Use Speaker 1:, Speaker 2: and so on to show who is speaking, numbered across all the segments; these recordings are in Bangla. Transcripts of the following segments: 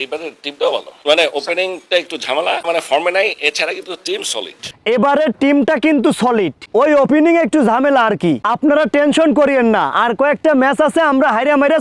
Speaker 1: এবারে টিমটাও ভালো। মানে ওপেনিংটা একটু ঝামেলা মানে ফর্মে নাই, এছাড়া কিন্তু টিম সলিড
Speaker 2: এবারের টিমটা কিন্তু সলিড ওই ওপেনিং একটু ঝামেলা আর কি। আপনারা টেনশন করিয়েন না। আর কয়েকটা ম্যাচ আছে, আমরা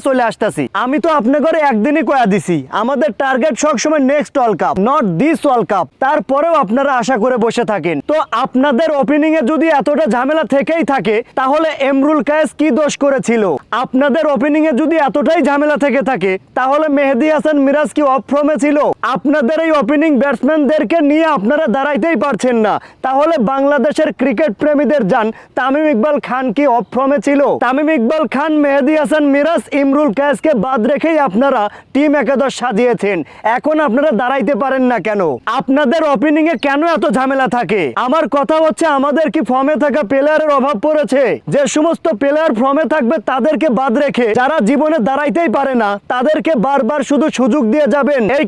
Speaker 2: চলে আসতেছি। আমি তো আপনার একদিনই কয়া দিছি, আমাদের টার্গেট সবসময় next world cup not this world cup তারপরেও আপনারা আশা করে বসে থাকেন। তো আপনাদের ওপেনিং এ যদি এতটা ঝামেলা থেকেই থাকে, তাহলে এমরুল কায়েস কি দোষ করেছিল? আপনাদের ওপেনিং এ যদি এতটাই ঝামেলা থেকে থাকে, তাহলে মেহেদি হাসান মিরাজ কি অফ ফর্মে ছিল? আপনাদের এই ওপেনিং ব্যাটসম্যানদেরকে নিয়ে আপনারা দাঁড়াইতেই পারছেন না। তাহলে বাংলাদেশের ক্রিকেট প্রেমীদের যান। তামিম ইকবাল খান কি অফ ফর্মে ছিল? তামিম ইকবাল খান, মেহেদি হাসান, মিরাজ, ইমরুল কায়েসকে বাদ রেখেই আপনারা টিম একাদশ সাজিয়েছেন। এখন আপনারা দাঁড়াইতে পারেন না কেন? আপনাদের ওপেনিং এ কেন এত ঝামেলা থাকে? আমার কথা হচ্ছে, আমাদের কি ফর্মে থাকা প্লেয়ারের অভাব পড়েছে? যে সমস্ত প্লেয়ার ফর্মে থাকবে, তাদেরকে বাদ রেখে যারা জীবনে দাঁড়াইতেই পারে না, তাদেরকে বারবার শুধু সুযোগ দিয়ে যাবেন। এই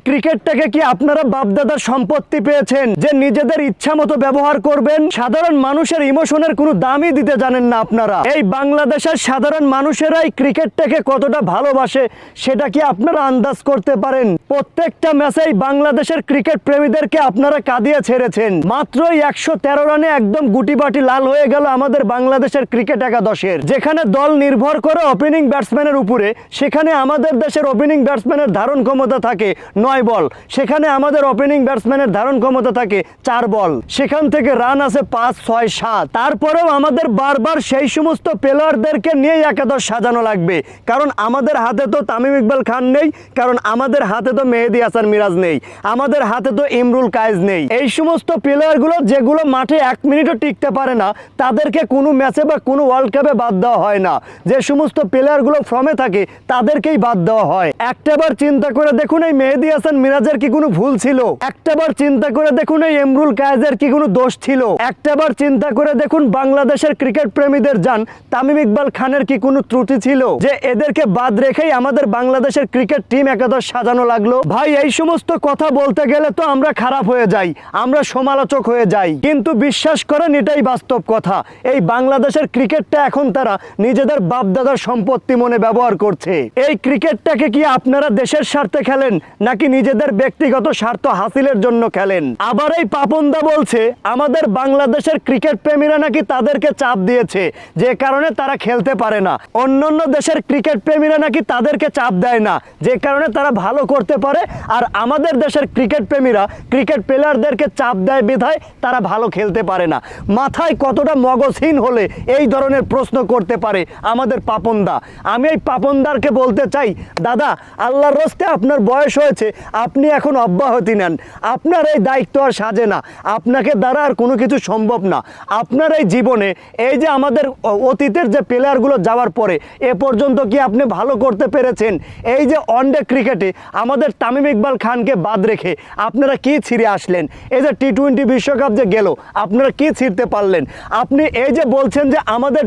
Speaker 2: ক্রিকেটটাকে কি আপনারা বাপদাদার সম্পত্তি পেয়েছেন? যে নিজেদের ইচ্ছা মতো ব্যবহার করবেন? সাধারণ মানুষের ইমোশনের কোনো দামই দিতে জানেন না আপনারা। এই বাংলাদেশের সাধারণ মানুষেরাই ক্রিকেটটাকে কতটা ভালোবাসে, সেটা কি আপনারা আন্দাজ করতে পারেন? প্রত্যেকটা ম্যাচেই বাংলাদেশের ক্রিকেট প্রেমীদেরকে আপনারা কাঁদিয়ে ছেড়েছেন। মাত্রই একশো তেরো রানে একদম গুটিবাটি লাল হয়ে গেল আমাদের বাংলাদেশের ক্রিকেট একাদশের। যেখানে দল নির্ভর করে ওপেনিং ব্যাটসম্যানের উপরে, সেখানে আমাদের দেশের ওপেনিং ব্যাটসম্যানের ধারণ ক্ষমতা থাকে নয় বল। সেখানে আমাদের ওপেনিং ব্যাটসম্যানের ধারণ ক্ষমতা থাকে চার বল। সেখান থেকে রান আছে পাঁচ, ছয়, সাত। তারপরেও আমাদের বারবার সেই সমস্ত প্লেয়ারদেরকে নিয়ে একাদশ সাজানো লাগবে। কারণ আমাদের হাতে তো তামিম ইকবাল খান নেই, কারণ আমাদের হাতে তো মেহেদি হাসান মিরাজ নেই। আমাদের হাতে তো ইমরুল কায়েজ নেই। এই সমস্ত প্লেয়ারগুলো যেগুলো মাঠে এক মিনিটও টিকতে পারে না, তাদেরকে কোনো ম্যাচে বা কোনো ওয়ার্ল্ড কাপে বাদ দেওয়া হয় না। যে সমস্ত প্লেয়ারগুলো ফর্মে থাকে, তাদেরকেই বাদ দেওয়া হয়। একটাবার চিন্তা করে দেখুন এই মেহেদি হাসান মিরাজের কি কোনো ভুল ছিল? একটাবার চিন্তা করে দেখুন এই এমরুল কায়েজের কি কোনো দোষ ছিল। একটাবার চিন্তা করে দেখুন বাংলাদেশের ক্রিকেট প্রেমীদের যান, তামিম ইকবাল খানের কি কোনো ত্রুটি ছিল? যে এদেরকে বাদ রেখেই আমাদের বাংলাদেশের ক্রিকেট টিম একাদশ সাজানো লাগল। ভাই, এই সমস্ত কথা বলতে গেলে তো আমরা খারাপ হয়ে যাই, আমরা সমালোচক হয়ে যাই। কিন্তু বিশ্বাস করেন, এটাই বাস্তব কথা। এই বাংলাদেশের ক্রিকেটটা এখন তারা নিজেদের বাপদাদার সম্পত্তি মনে ব্যবহার করছে। এই ক্রিকেটটাকে কি আপনারা দেশের স্বার্থে খেলেন, নাকি নিজেদের ব্যক্তিগত স্বার্থ হাসিলের জন্য খেলেন। আবার এই পাপনদা বলছে, আমাদের বাংলাদেশের ক্রিকেট প্রেমীরা নাকি তাদেরকে চাপ দিয়েছে, যে কারণে তারা খেলতে পারে না। অন্যান্য দেশের ক্রিকেট প্রেমীরা নাকি তাদেরকে চাপ দেয় না, যে কারণে তারা ভালো করতে পারে। আর আমাদের দেশের ক্রিকেট প্রেমীরা, ক্রিকেট প্লেয়ারদেরকে চাপ দেয় বিধায় তারা ভালো খেলতে পারে না। মাথায় কতটা মগজহীন হলে এই ধরনের প্রশ্ন করতে পারে আমাদের পাপনদা। আমি এই পাপনদারকে বলতে চাই, দাদা, আল্লাহর রস্তে আপনার বয়স হয়েছে, আপনি এখন অব্যাহতি নেন। আপনার এই দায়িত্ব আর সাজে না। আপনাকে দ্বারা আর কোনো কিছু সম্ভব না। আপনার এই জীবনে এই যে আমাদের অতীতের যে প্লেয়ারগুলো যাওয়ার পরে, এ পর্যন্ত কি আপনি ভালো করতে পেরেছেন? এই যে ওয়ানডে ক্রিকেটে আমাদের তামিম ইকবাল খানকে বাদ রেখে আপনারা কি ছিঁড়ে আসলেন? এই যে টি টোয়েন্টি বিশ্বকাপ যে গেল, আপনারা কি ছিঁড়তে পারলেন? আপনি এই যে বলছেন যে আমাদের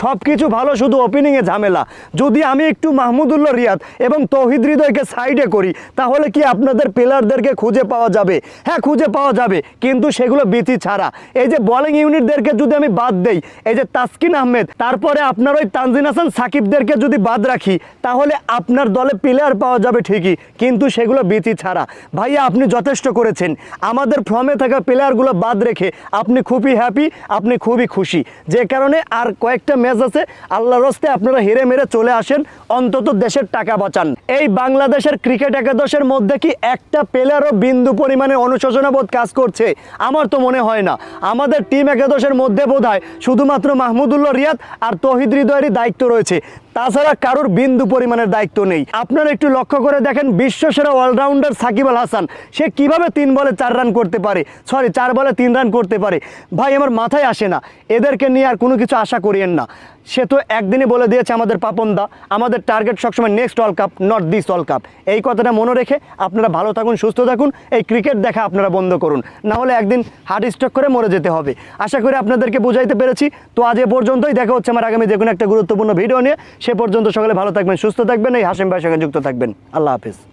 Speaker 2: সব কিছু ভালো শুধু ওপেনিংয়ে ঝামেলা। যদি আমি একটু মাহমুদুল্লাহ রিয়াদ এবং তৌহিদ হৃদয়কে সাইডে করি, তাহলে কি আপনাদের প্লেয়ারদেরকে খুঁজে পাওয়া যাবে। হ্যাঁ খুঁজে পাওয়া যাবে, কিন্তু সেগুলো বিচি ছাড়া। এই যে বোলিং ইউনিটদেরকে যদি আমি বাদ দেই, এই যে তাসকিন আহমেদ, তারপরে আপনার ওই তানজিন হাসান সাকিবদেরকে যদি বাদ রাখি, তাহলে আপনার দলে প্লেয়ার পাওয়া যাবে ঠিকই, কিন্তু সেগুলো বিচি ছাড়া। ভাইয়া, আপনি যথেষ্ট করেছেন। আমাদের ফর্মে থাকা প্লেয়ারগুলো বাদ রেখে আপনি খুবই হ্যাপি আপনি খুবই খুশি। যে কারণে আর কয়েকটা ম্যাচ আছে আল্লাহ রস্তে আপনারা হেরে মেরে চলে আসেন, অন্তত দেশের টাকা বাঁচান। এই বাংলাদেশের ক্রিকেট একাদশের মধ্যে কি একটা প্লেয়ারও বিন্দু পরিমাণে অনুশোচনাবোধ কাজ করছে। আমার তো মনে হয় না। আমাদের টিম একাদশের মধ্যে বোধ হয় শুধুমাত্র মাহমুদুল্লাহ রিয়াদ আর তহিদ হৃদয়েরই দায়িত্ব রয়েছে। তাছাড়া কারোর বিন্দু পরিমাণের দায়িত্ব নেই। আপনারা একটু লক্ষ্য করে দেখেন, বিশ্বসেরা অলরাউন্ডার সাকিব আল হাসান। সে কীভাবে তিন বলে চার রান করতে পারে? সরি চার বলে তিন রান করতে পারে। ভাই, আমার মাথায় আসে না। এদেরকে নিয়ে আর কোনো কিছু আশা করিয়েন না। সে তো একদিনই বলে দিয়েছে আমাদের পাপনদা, আমাদের টার্গেট সবসময় next world cup not this world cup এই কথাটা মনে রেখে আপনারা ভালো থাকুন, সুস্থ থাকুন, এই ক্রিকেট দেখা আপনারা বন্ধ করুন। না হলে একদিন হার্ট স্ট্রোক করে মরে যেতে হবে। আশা করি আপনাদেরকে বুঝাইতে পেরেছি। তো আজ এ পর্যন্তই, দেখা হচ্ছে আমার আগামী কোনো একটা গুরুত্বপূর্ণ ভিডিও নিয়ে। সে পর্যন্ত সকলে ভালো থাকবেন, সুস্থ থাকবেন, এই হাসিম ভাইয়ের সঙ্গে যুক্ত থাকবেন। আল্লাহ হাফিজ।